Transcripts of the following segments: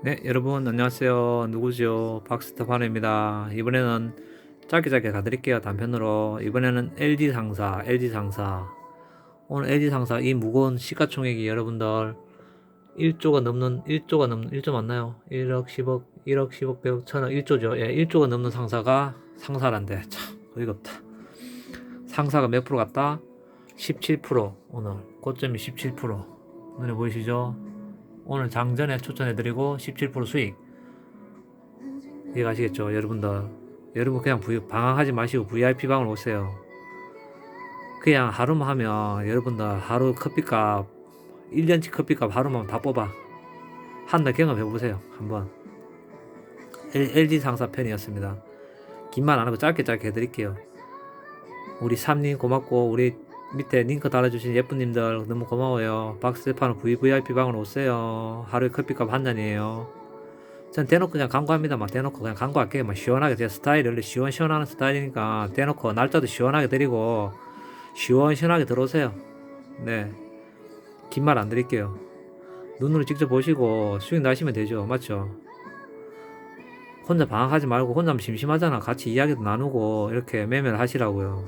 네, 여러분 안녕하세요. 누구죠? 박스터파너입니다. 이번에는 짧게 짧게 가드릴게요. 단편으로. 이번에는 LG 상사, LG 상사. 오늘 LG 상사 이 무거운 시가총액이 여러분들 1조가 넘는 1조가 넘는 1조 맞나요? 1억 10억 1억 10억 100억 1000억 1조죠. 예, 1조가 넘는 상사가 상사란데 참 어이가 없다. 상사가 몇 프로 갔다? 17% 오늘 고점이 17% 눈에 보이시죠? 오늘 장전에 추천해드리고 17% 수익. 이해가시겠죠? 여러분들 여러분 그냥 방황하지 마시고 VIP 방을 오세요. 그냥 하루만 하면 여러분들 하루 커피값 1년치 커피값 하루만 다 뽑아. 한 달 경험해보세요 한번. LG 상사 편이었습니다. 긴말 안하고 짧게 짧게 해드릴게요. 우리 삼님 고맙고 우리 밑에 링크 달아주신 예쁜님들 너무 고마워요. 박스테파노 VVIP 방으로 오세요. 하루에 커피값 한 잔이에요. 전 대놓고 그냥 광고합니다. 막 대놓고 그냥 광고할게요. 막 시원하게 제 스타일이 원래 시원시원하는 스타일이니까 대놓고 날짜도 시원하게 드리고 시원시원하게 들어오세요. 네. 긴 말 안 드릴게요. 눈으로 직접 보시고 수익 나시면 되죠. 맞죠? 혼자 방황하지 말고 혼자 심심하잖아. 같이 이야기도 나누고 이렇게 매매를 하시라고요.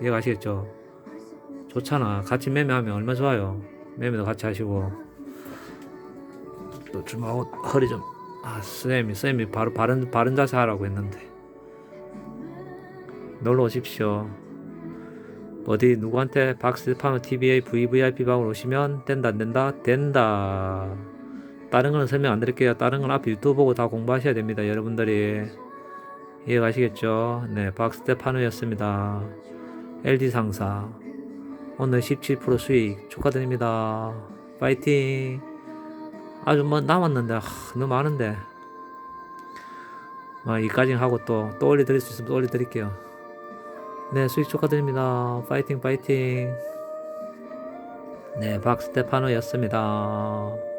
이해가시겠죠? 좋잖아. 같이 매매하면 얼마 좋아요. 매매도 같이 하시고. 또 주먹 허리 좀. 아, 쌤이 쌤이 바로 바른 바른 자세 하라고 했는데. 놀러 오십시오. 어디 누구한테 박스파노 TVA VVIP 방으로 오시면 된다 안 된다 된다. 다른 거는 설명 안 드릴게요. 다른 건 앞에 유튜브 보고 다 공부하셔야 됩니다. 여러분들이 이해가시겠죠? 네, 박스테파노였습니다. LG 상사. 오늘 17% 수익 축하드립니다. 파이팅. 아주 뭐 남았는데 하, 너무 많은데. 아, 이까지 하고 또 또 올려드릴 수 있으면 또 올려드릴게요. 네 수익 축하드립니다. 파이팅 파이팅. 네 박스테파노였습니다.